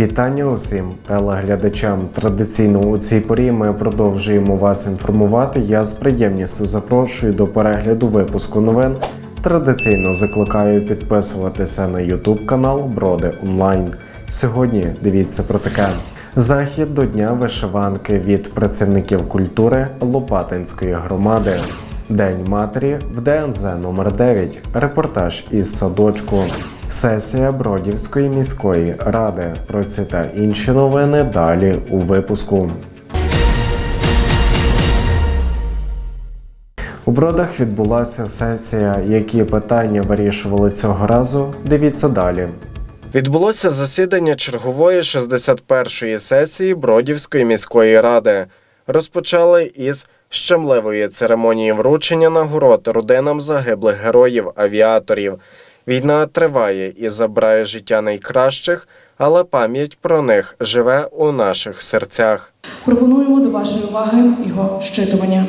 Вітання усім телеглядачам. Традиційно у цій порі ми продовжуємо вас інформувати. Я з приємністю запрошую до перегляду випуску новин. Традиційно закликаю підписуватися на YouTube канал Броди Онлайн. Сьогодні дивіться про таке. Захід до Дня вишиванки від працівників культури Лопатинської громади. День матері в ДНЗ номер 9 Репортаж із садочку. Сесія Бродівської міської ради. Про ці та інші новини далі у випуску. У бродах відбулася сесія. Які питання вирішували цього разу? Дивіться далі. Відбулося засідання чергової 61-ї сесії Бродівської міської ради. Розпочали із щемливої церемонії вручення нагород родинам загиблих героїв авіаторів. Війна триває і забирає життя найкращих, але пам'ять про них живе у наших серцях. Пропонуємо до вашої уваги його щитування.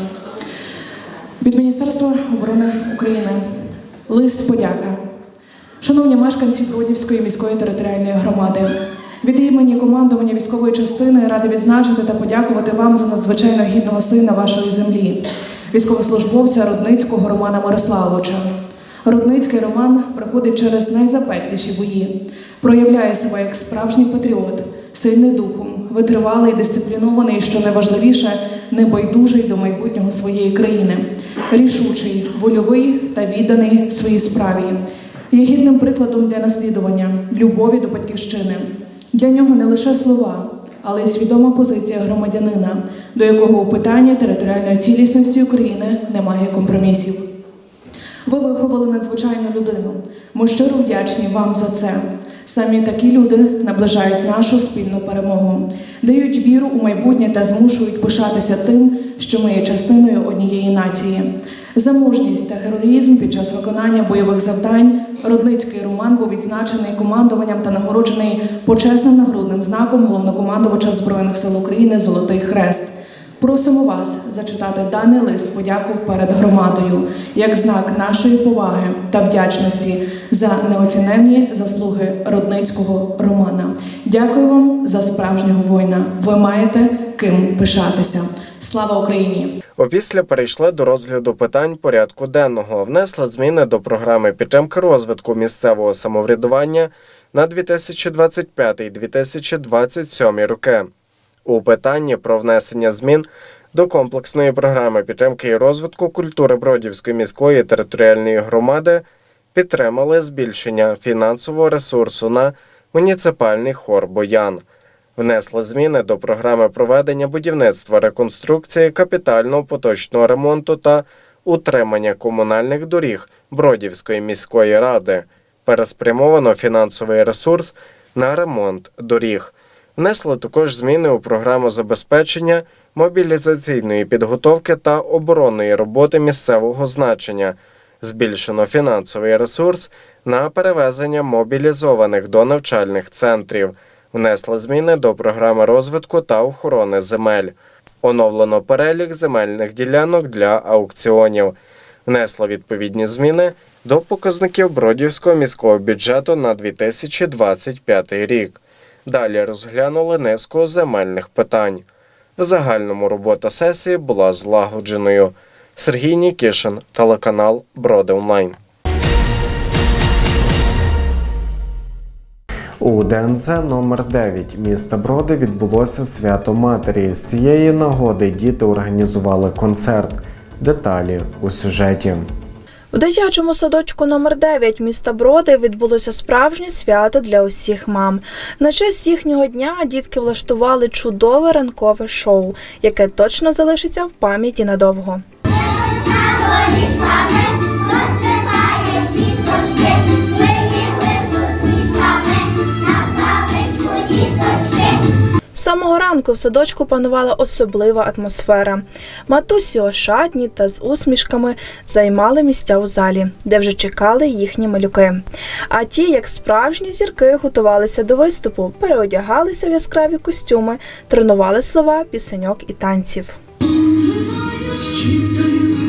Від Міністерства оборони України лист подяка. Шановні мешканці Бродівської міської територіальної громади, від імені командування військової частини ради відзначити та подякувати вам за надзвичайно гідного сина вашої землі, військовослужбовця Рудницького Романа Мирославовича. Рудницький Роман проходить через найзапекліші бої, проявляє себе як справжній патріот, сильний духом, витривалий, дисциплінований, що найважливіше, небайдужий до майбутнього своєї країни, рішучий, вольовий та відданий своїй справі. Є гідним прикладом для наслідування, любові до батьківщини. Для нього не лише слова, але й свідома позиція громадянина, до якого у питанні територіальної цілісності України немає компромісів. Ви виховали надзвичайну людину. Ми щиро вдячні вам за це. Самі такі люди наближають нашу спільну перемогу, дають віру у майбутнє та змушують пишатися тим, що ми є частиною однієї нації. За мужність та героїзм під час виконання бойових завдань Рудницький Роман був відзначений командуванням та нагороджений почесним нагрудним знаком головнокомандувача Збройних сил України Золотий Хрест. Просимо вас зачитати даний лист подяку перед громадою як знак нашої поваги та вдячності за неоціненні заслуги Рудницького Романа. Дякую вам за справжнього воїна. Ви маєте ким пишатися. Слава Україні! Опісля перейшли до розгляду питань порядку денного, внесли зміни до програми підтримки розвитку місцевого самоврядування на 2025-2027 роки. У питанні про внесення змін до комплексної програми підтримки і розвитку культури Бродівської міської територіальної громади підтримали збільшення фінансового ресурсу на муніципальний хор Боян. Внесли зміни до програми проведення будівництва, реконструкції, капітального поточного ремонту та утримання комунальних доріг Бродівської міської ради. Переспрямовано фінансовий ресурс на ремонт доріг. Внесли також зміни у програму забезпечення мобілізаційної підготовки та оборонної роботи місцевого значення. Збільшено фінансовий ресурс на перевезення мобілізованих до навчальних центрів. Внесли зміни до програми розвитку та охорони земель. Оновлено перелік земельних ділянок для аукціонів. Внесло відповідні зміни до показників Бродівського міського бюджету на 2025 рік. Далі розглянули низку земельних питань. В загальному робота сесії була злагодженою. Сергій Нікішин, телеканал Броди Онлайн. У ДНЗ номер 9 міста Броди відбулося свято матері. З цієї нагоди діти організували концерт. Деталі у сюжеті. В дитячому садочку номер 9 міста Броди відбулося справжнє свято для усіх мам. На честь їхнього дня дітки влаштували чудове ранкове шоу, яке точно залишиться в пам'яті надовго. Самого ранку в садочку панувала особлива атмосфера. Матусі ошатні та з усмішками займали місця у залі, де вже чекали їхні малюки. А ті, як справжні зірки, готувалися до виступу, переодягалися в яскраві костюми, тренували слова, пісеньок і танців. чистою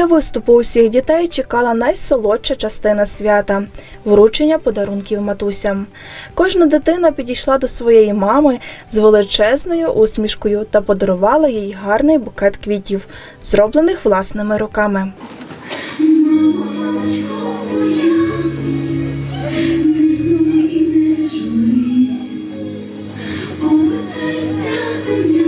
Після виступу усіх дітей чекала найсолодша частина свята вручення подарунків матусям. Кожна дитина підійшла до своєї мами з величезною усмішкою та подарувала їй гарний букет квітів, зроблених власними руками. Повертається земля,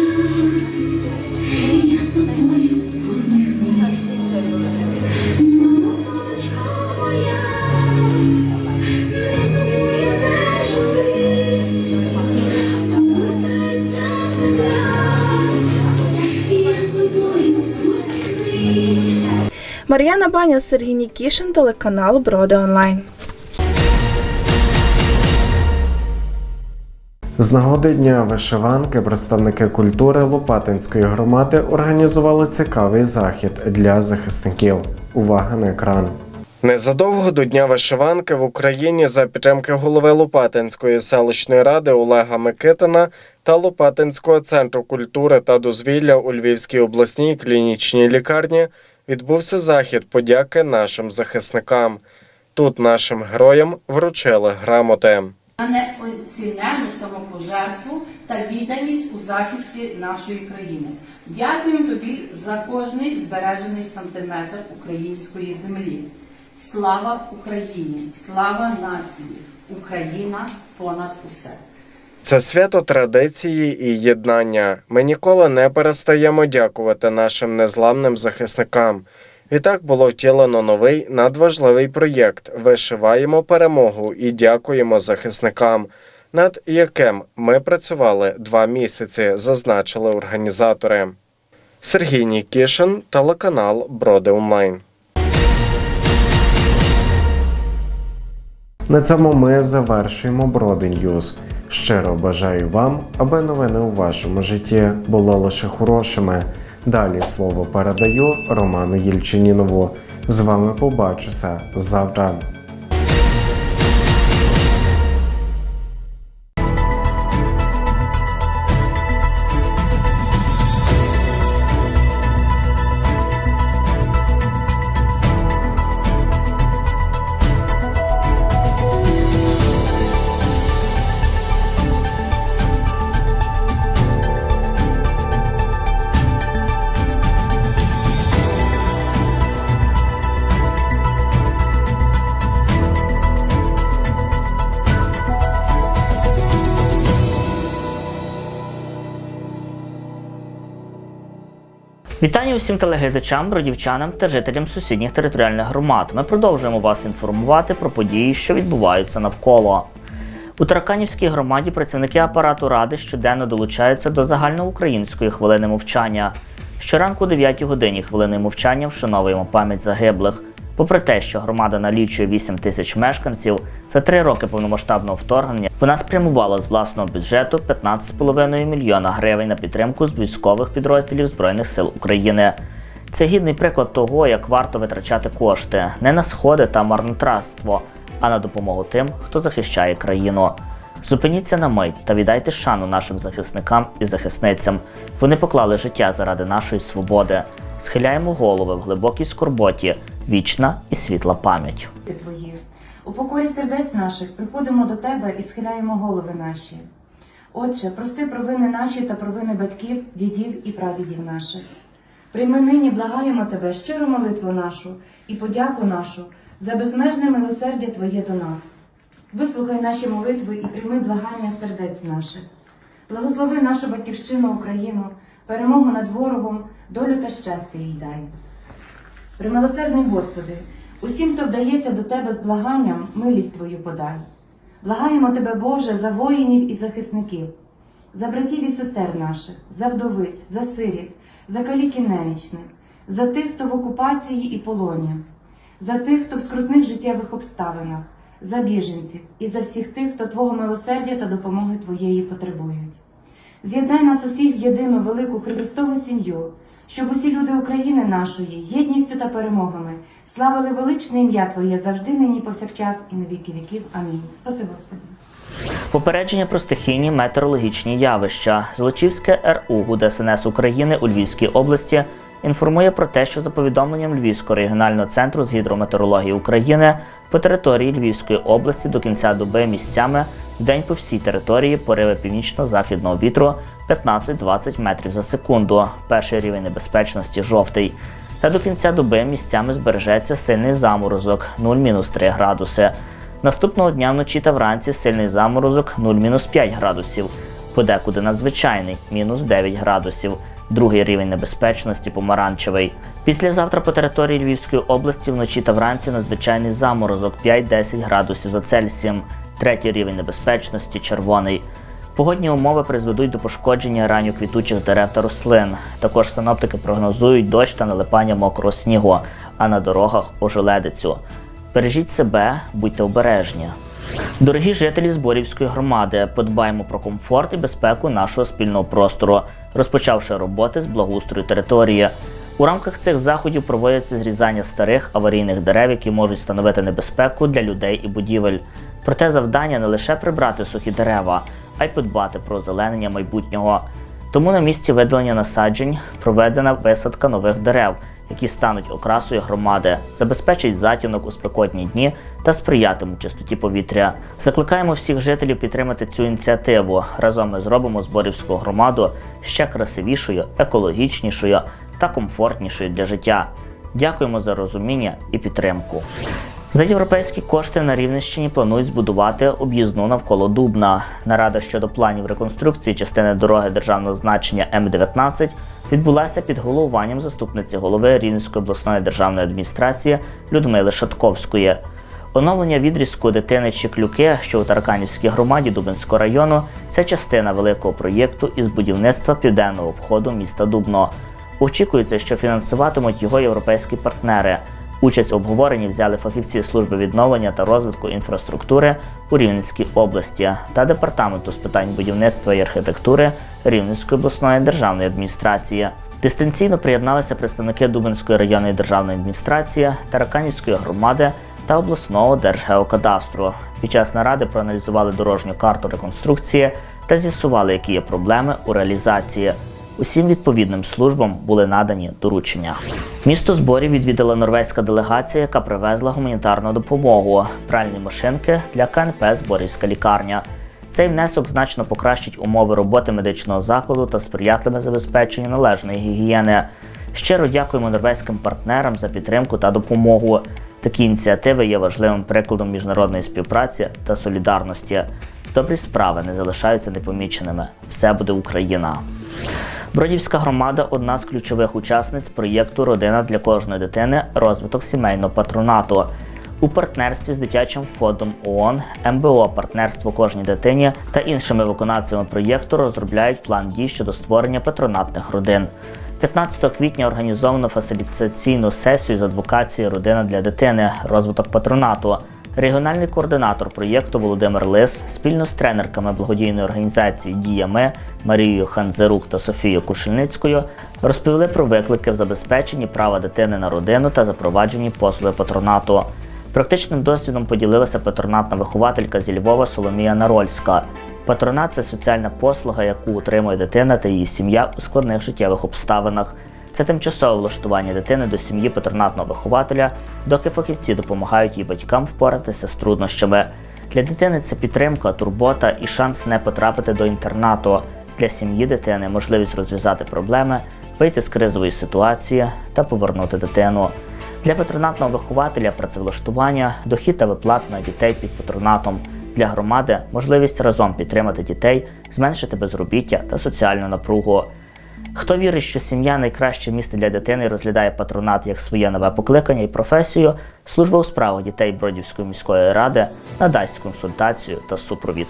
Мар'яна Баня, Сергій Нікішин, телеканал Броди Онлайн. З нагоди Дня вишиванки представники культури Лопатинської громади організували цікавий захід для захисників. Увага на екран. Незадовго до Дня вишиванки в Україні за підтримки голови Лопатинської селищної ради Олега Микитина та Лопатинського центру культури та дозвілля у Львівській обласній клінічній лікарні відбувся захід подяки нашим захисникам. Тут нашим героям вручили грамоти. на неоцінену самопожертву та відданість у захисті нашої країни. Дякуємо тобі за кожний збережений сантиметр української землі. Слава Україні! Слава нації! Україна понад усе! Це свято традиції і єднання. Ми ніколи не перестаємо дякувати нашим незламним захисникам. Відтак було втілено новий надважливий проєкт Вишиваємо перемогу і дякуємо захисникам, над яким ми працювали два місяці, зазначили організатори. Сергій Нікішин, телеканал Броди Онлайн. На цьому ми завершуємо Броди Ньюз. Щиро бажаю вам, аби новини у вашому житті були лише хорошими. Далі слово передаю Роману Єльчинінову. З вами побачуся завтра. Вітання усім телеглядачам, бродівчанам та жителям сусідніх територіальних громад. Ми продовжуємо вас інформувати про події, що відбуваються навколо. У Тараканівській громаді працівники апарату ради щоденно долучаються до загальноукраїнської хвилини мовчання. Щоранку о 9 годині хвилини мовчання вшановуємо пам'ять загиблих. Попри те, що громада налічує 8 тисяч мешканців, за три роки повномасштабного вторгнення вона спрямувала з власного бюджету 15,5 мільйона гривень на підтримку з військових підрозділів Збройних сил України. Це гідний приклад того, як варто витрачати кошти не на сходи та марнотратство, а на допомогу тим, хто захищає країну. Зупиніться на мить та віддайте шану нашим захисникам і захисницям. Вони поклали життя заради нашої свободи. Схиляємо голови в глибокій скорботі, вічна і світла пам'ять. Ти Твої. У покорі сердець наших приходимо до Тебе і схиляємо голови наші. Отче, прости провини наші та провини батьків, дідів і прадідів наших. Прийми нині, благаємо Тебе, щиру молитву нашу і подяку нашу за безмежне милосердя Твоє до нас. Вислухай наші молитви і прийми благання сердець наших. Благослови нашу батьківщину Україну, перемогу над ворогом, долю та щастя їй дай. Примилосердний Господи, Усім, хто вдається до тебе з благанням, милість твою подай. Благаємо тебе, Боже, за воїнів і захисників, за братів і сестер наших, за вдовиць, за сиріт, за каліки немічних, за тих, хто в окупації і полоні, за тих, хто в скрутних життєвих обставинах, за біженців і за всіх тих, хто Твого милосердя та допомоги Твоєї потребують. З'єднай нас усіх в єдину велику Христову сім'ю, щоб усі люди України нашої єдністю та перемогами славили величне ім'я Твоє завжди, нині, повсякчас і на віки віків. Амінь. Спаси Господи. Попередження про стихійні метеорологічні явища. Злочівське РУ ГУДСНС України у Львівській області інформує про те, що за повідомленням Львівського регіонального центру з гідрометеорології України по території Львівської області до кінця доби місцями в день по всій території пориви північно-західного вітру 15-20 метрів за секунду. Перший рівень небезпечності жовтий. Та до кінця доби місцями збережеться сильний заморозок 0-3 градуси. Наступного дня вночі та вранці сильний заморозок 0-5 градусів, подекуди надзвичайний мінус 9 градусів. Другий рівень небезпечності помаранчевий. Післязавтра по території Львівської області вночі та вранці надзвичайний заморозок 5-10 градусів за Цельсієм. Третій рівень небезпечності червоний. Погодні умови призведуть до пошкодження ранньоквітучих дерев та рослин. Також синоптики прогнозують дощ та налипання мокрого снігу, а на дорогах ожеледицю. Бережіть себе, будьте обережні. Дорогі жителі Зборівської громади, подбаємо про комфорт і безпеку нашого спільного простору, розпочавши роботи з благоустрою території. У рамках цих заходів проводяться зрізання старих аварійних дерев, які можуть становити небезпеку для людей і будівель. Проте завдання не лише прибрати сухі дерева, а й подбати про озеленення майбутнього. Тому на місці видалення насаджень проведена висадка нових дерев, які стануть окрасою громади, забезпечать затінок у спекотні дні та сприятимуть чистоті повітря. Закликаємо всіх жителів підтримати цю ініціативу. Разом ми зробимо зборівську громаду ще красивішою, екологічнішою та комфортнішою для життя. Дякуємо за розуміння і підтримку. За європейські кошти на Рівненщині планують збудувати об'їзну навколо Дубна. Нарада щодо планів реконструкції частини дороги державного значення М19 відбулася під головуванням заступниці голови Рівненської обласної державної адміністрації Людмили Шатковської. Оновлення відрізку дитини Чеклюки, що у Тараканівській громаді Дубинського району, це частина великого проєкту із будівництва південного обходу міста Дубно. Очікується, що фінансуватимуть його європейські партнери. Участь в обговоренні взяли фахівці служби відновлення та розвитку інфраструктури у Рівненській області та департаменту з питань будівництва і архітектури Рівненської обласної державної адміністрації. Дистанційно приєдналися представники Дубинської районної державної адміністрації, Тараканівської громади та обласного держгеокадастру. Під час наради проаналізували дорожню карту реконструкції та з'ясували, які є проблеми у реалізації. Усім відповідним службам були надані доручення. Місто зборів відвідала норвезька делегація, яка привезла гуманітарну допомогу, пральні машинки для КНП Зборівська лікарня. Цей внесок значно покращить умови роботи медичного закладу та сприятливе забезпечення належної гігієни. Щиро дякуємо норвезьким партнерам за підтримку та допомогу. Такі ініціативи є важливим прикладом міжнародної співпраці та солідарності. Добрі справи не залишаються непоміченими. Все буде Україна. Бродівська громада одна з ключових учасниць проєкту Родина для кожної дитини розвиток сімейного патронату. У партнерстві з дитячим фондом ООН, МБО партнерство кожній дитині та іншими виконавцями проєкту розробляють план дій щодо створення патронатних родин. 15 квітня організовано фасилітаційну сесію з адвокації Родина для дитини, розвиток патронату. Регіональний координатор проєкту Володимир Лис спільно з тренерками благодійної організації Діями Марією Ханзерук та Софією Кушельницькою розповіли про виклики в забезпеченні права дитини на родину та запровадженні послуги патронату. Практичним досвідом поділилася патронатна вихователька зі Львова Соломія Нарольська. Патронат це соціальна послуга, яку отримує дитина та її сім'я у складних життєвих обставинах. Це тимчасове влаштування дитини до сім'ї патронатного вихователя, доки фахівці допомагають її батькам впоратися з труднощами. Для дитини це підтримка, турбота і шанс не потрапити до інтернату. Для сім'ї дитини можливість розв'язати проблеми, вийти з кризової ситуації та повернути дитину. Для патронатного вихователя працевлаштування, дохід та виплат на дітей під патронатом. Для громади можливість разом підтримати дітей, зменшити безробіття та соціальну напругу. Хто вірить, що сім'я найкраще місце для дитини розглядає патронат як своє нове покликання і професію, служба у справах дітей Бродівської міської ради надасть консультацію та супровід.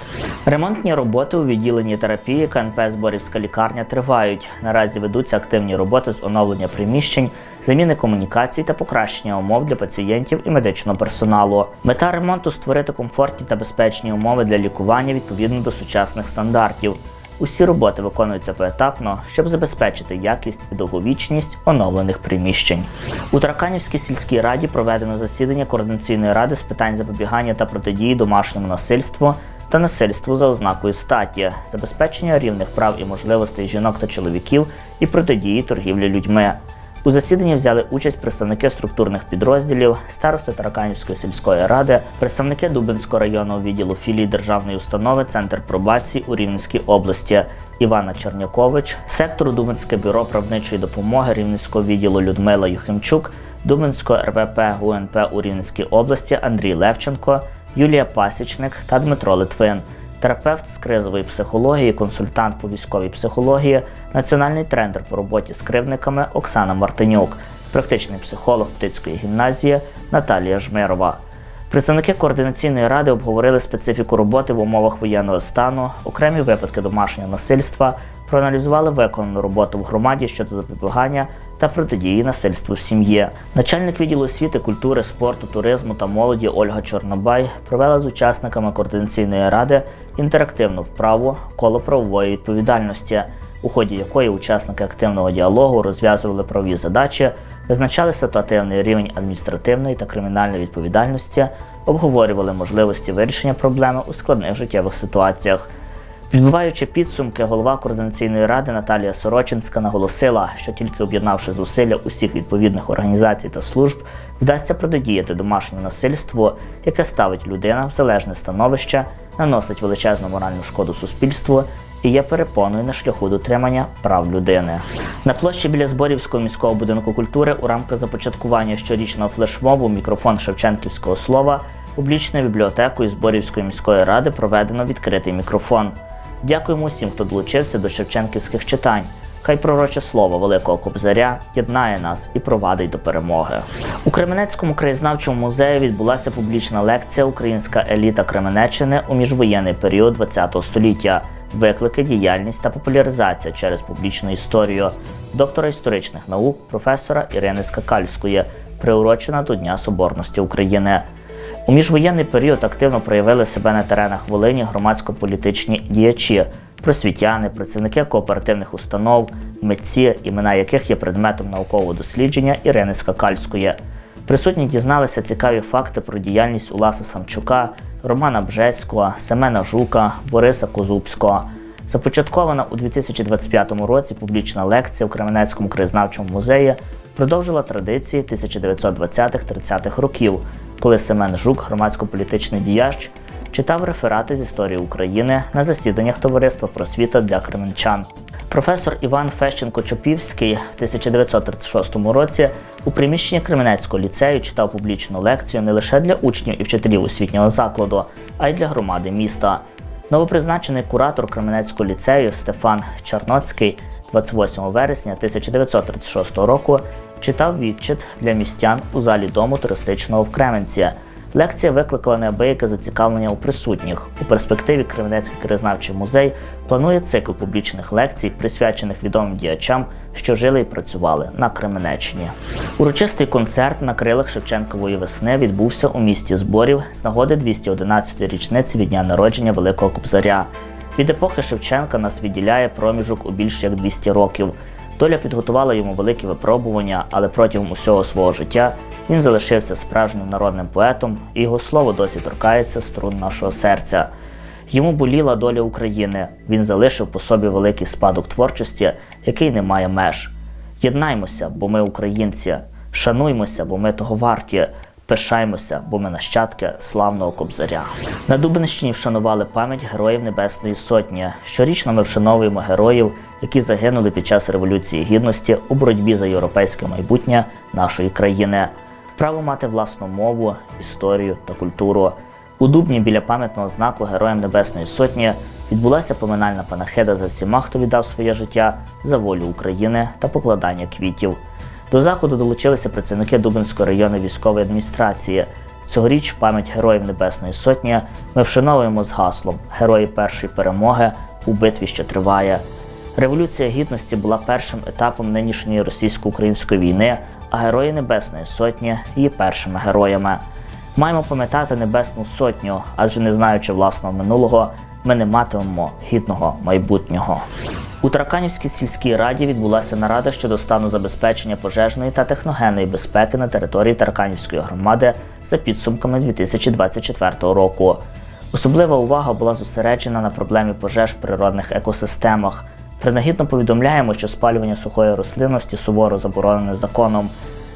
Ремонтні роботи у відділенні терапії КНП Зборівська лікарня тривають. Наразі ведуться активні роботи з оновлення приміщень, заміни комунікацій та покращення умов для пацієнтів і медичного персоналу. Мета ремонту створити комфортні та безпечні умови для лікування відповідно до сучасних стандартів. Усі роботи виконуються поетапно, щоб забезпечити якість і довговічність оновлених приміщень. У Тараканівській сільській раді проведено засідання координаційної ради з питань запобігання та протидії домашньому насильству та насильству за ознакою статі, забезпечення рівних прав і можливостей жінок та чоловіків і протидії торгівлі людьми. У засіданні взяли участь представники структурних підрозділів, старости Тараканівської сільської ради, представники Дубинського районного відділу філії державної установи Центр пробації у Рівненській області Івана Чернякович, сектору Дубинське бюро правничої допомоги Рівненського відділу Людмила Юхимчук, Дубинського РВП ГУНП у Рівненській області Андрій Левченко, Юлія Пасічник та Дмитро Литвин терапевт з кризової психології, консультант по військовій психології, національний тренер по роботі з кривниками Оксана Мартинюк, практичний психолог Птицької гімназії Наталія Жмирова. Представники координаційної ради обговорили специфіку роботи в умовах воєнного стану, окремі випадки домашнього насильства, проаналізували виконану роботу в громаді щодо запобігання та протидії насильству в сім'ї. Начальник відділу освіти, культури, спорту, туризму та молоді Ольга Чорнобай провела з учасниками координаційної ради інтерактивну вправу коло правової відповідальності, у ході якої учасники активного діалогу розв'язували правові задачі, визначали ситуативний рівень адміністративної та кримінальної відповідальності, обговорювали можливості вирішення проблеми у складних життєвих ситуаціях. Підбиваючи підсумки, голова координаційної ради Наталія Сорочинська наголосила, що тільки об'єднавши зусилля усіх відповідних організацій та служб, вдасться протидіяти домашньому насильству, яке ставить людина в залежне становище, наносить величезну моральну шкоду суспільству і є перепоною на шляху дотримання прав людини. На площі біля Зборівського міського будинку культури у рамках започаткування щорічного флешмобу мікрофон Шевченківського слова публічною бібліотекою Зборівської міської ради проведено відкритий мікрофон. Дякуємо усім, хто долучився до шевченківських читань. Хай пророче слово Великого Кобзаря єднає нас і провадить до перемоги. У Кременецькому краєзнавчому музеї відбулася публічна лекція Українська еліта Кременеччини у міжвоєнний період ХХ століття. Виклики, діяльність та популяризація через публічну історію доктора історичних наук, професора Ірини Скакальської, приурочена до Дня Соборності України. У міжвоєнний період активно проявили себе на теренах Волині громадсько-політичні діячі, просвітяни, працівники кооперативних установ, митці, імена яких є предметом наукового дослідження Ірини Скакальської. Присутні дізналися цікаві факти про діяльність Уласа Самчука, Романа Бжеського, Семена Жука, Бориса Козубського. Започаткована у 2025 році публічна лекція у Кременецькому краєзнавчому музеї продовжила традиції 1920-30-х років, коли Семен Жук, громадсько-політичний діяч, читав реферати з історії України на засіданнях Товариства просвіта для кременчан. Професор Іван Фещенко-Чопівський в 1936 році у приміщенні Кременецького ліцею читав публічну лекцію не лише для учнів і вчителів освітнього закладу, а й для громади міста. Новопризначений куратор Кременецького ліцею Стефан Чарноцький 28 вересня 1936 року читав відчит для містян у залі дому туристичного в Кременці. Лекція викликала неабияке зацікавлення у присутніх. У перспективі Кременецький краєзнавчий музей планує цикл публічних лекцій, присвячених відомим діячам, що жили і працювали на Кременеччині. Урочистий концерт на крилах Шевченкової весни відбувся у місті зборів з нагоди 211-ї річниці від дня народження Великого Кобзаря. Від епохи Шевченка нас відділяє проміжок у більш як 200 років. Доля підготувала йому великі випробування, але протягом усього свого життя він залишився справжнім народним поетом, і його слово досі торкається струн нашого серця. Йому боліла доля України. Він залишив по собі великий спадок творчості, який не має меж. Єднаймося, бо ми українці, шануймося, бо ми того варті. Пишаймося, бо ми нащадки славного кобзаря. На Дубинщині вшанували пам'ять героїв Небесної Сотні. Щорічно ми вшановуємо героїв, які загинули під час Революції Гідності у боротьбі за європейське майбутнє нашої країни. Право мати власну мову, історію та культуру. У Дубні біля пам'ятного знаку Героям Небесної Сотні Відбулася поминальна панахида за всіма, хто віддав своє життя за волю України та покладання квітів. До заходу долучилися працівники Дубинської районної військової адміністрації. Цьогоріч пам'ять Героїв Небесної Сотні ми вшановуємо з гаслом Герої першої перемоги у битві, що триває. Революція гідності була першим етапом нинішньої російсько-української війни, а Герої Небесної Сотні її першими героями. Маємо пам'ятати Небесну Сотню, адже не знаючи власного минулого, ми не матимемо гідного майбутнього. У Тараканівській сільській раді відбулася нарада щодо стану забезпечення пожежної та техногенної безпеки на території Тараканівської громади за підсумками 2024 року. Особлива увага була зосереджена на проблемі пожеж в природних екосистемах. Принагідно повідомляємо, що спалювання сухої рослинності суворо заборонене законом.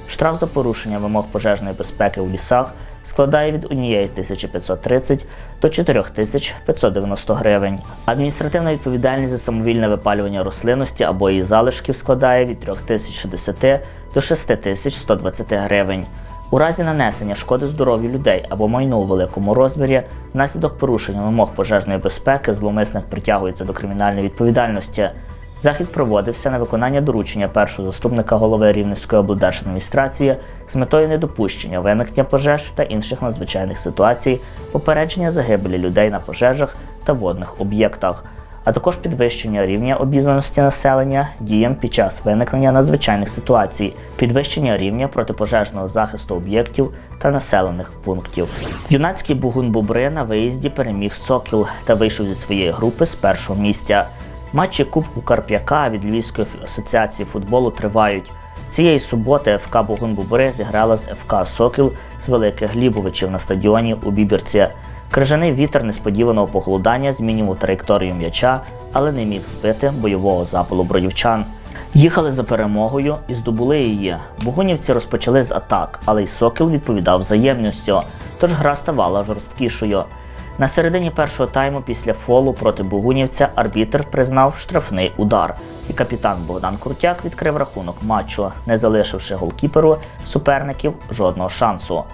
Штраф за порушення вимог пожежної безпеки у лісах складає від 1530 до 4590 гривень. Адміністративна відповідальність за самовільне випалювання рослинності або її залишків складає від 3060 до 6120 гривень. У разі нанесення шкоди здоров'ю людей або майну у великому розмірі внаслідок порушення вимог пожежної безпеки зловмисник притягується до кримінальної відповідальності. Захід проводився на виконання доручення першого заступника голови Рівненської облдержадміністрації з метою недопущення виникнення пожеж та інших надзвичайних ситуацій, попередження загибелі людей на пожежах та водних об'єктах, а також підвищення рівня обізнаності населення діям під час виникнення надзвичайних ситуацій, підвищення рівня протипожежного захисту об'єктів та населених пунктів. Юнацький бугун Бобри на виїзді переміг Сокіл та вийшов зі своєї групи з першого місця. Матчі Кубку Карп'яка від Львівської асоціації футболу тривають. Цієї суботи ФК Богун Бубри зіграла з ФК Сокіл з Великих Глібовичів на стадіоні у Бібірці. Крижаний вітер несподіваного похолодання змінював траєкторію м'яча, але не міг збити бойового запалу бродівчан. Їхали за перемогою і здобули її. Богунівці розпочали з атак, але й Сокіл відповідав взаємністю, тож гра ставала жорсткішою. На середині першого тайму після фолу проти Богунівця арбітр признав штрафний удар, і капітан Богдан Крутяк відкрив рахунок матчу, не залишивши голкіперу суперників жодного шансу.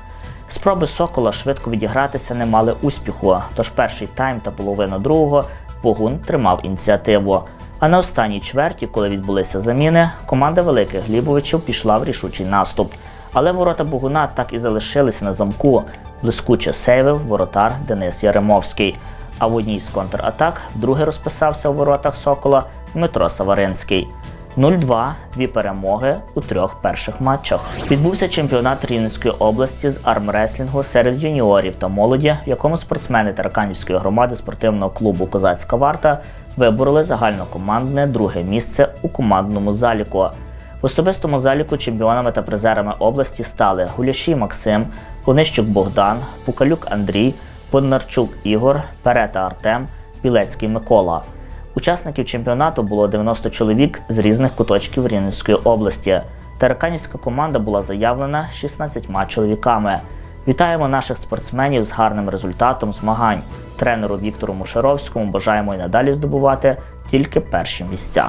Спроби Сокола швидко відігратися не мали успіху, тож перший тайм та половину другого Богун тримав ініціативу. А на останній чверті, коли відбулися заміни, команда Великих Глібовичів пішла в рішучий наступ. Але ворота Богуна так і залишились на замку. Блискуче сейвив воротар Денис Яремовський. А в одній з контратак вдруге розписався у воротах Сокола Дмитро Саваринський. 0-2 – дві перемоги у трьох перших матчах. Відбувся чемпіонат Рівненської області з армреслінгу серед юніорів та молоді, в якому спортсмени Тараканівської громади спортивного клубу Козацька варта вибороли загальнокомандне друге місце у командному заліку. В особистому заліку чемпіонами та призерами області стали Гуляшій Максим, Конищук Богдан, Пукалюк Андрій, Поднарчук Ігор, Перета Артем, Білецький Микола. Учасників чемпіонату було 90 чоловік з різних куточків Рівненської області. Тараканівська команда була заявлена 16 чоловіками. Вітаємо наших спортсменів з гарним результатом змагань. Тренеру Віктору Мушаровському бажаємо й надалі здобувати тільки перші місця.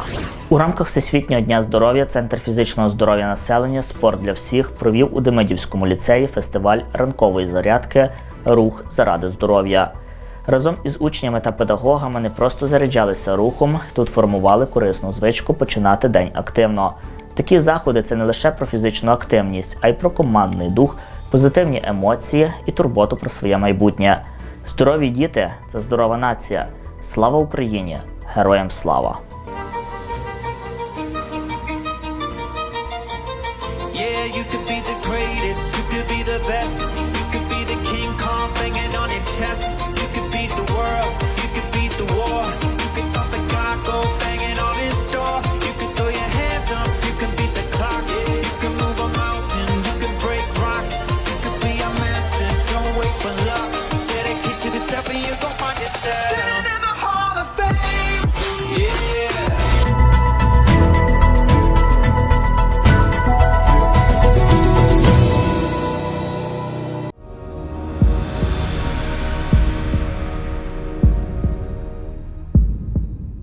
У рамках Всесвітнього дня здоров'я Центр фізичного здоров'я населення Спорт для всіх провів у Демидівському ліцеї фестиваль ранкової зарядки Рух заради здоров'я. Разом із учнями та педагогами не просто заряджалися рухом, тут формували корисну звичку починати день активно. Такі заходи це не лише про фізичну активність, а й про командний дух, позитивні емоції і турботу про своє майбутнє. Здорові діти це здорова нація. Слава Україні! Героям слава!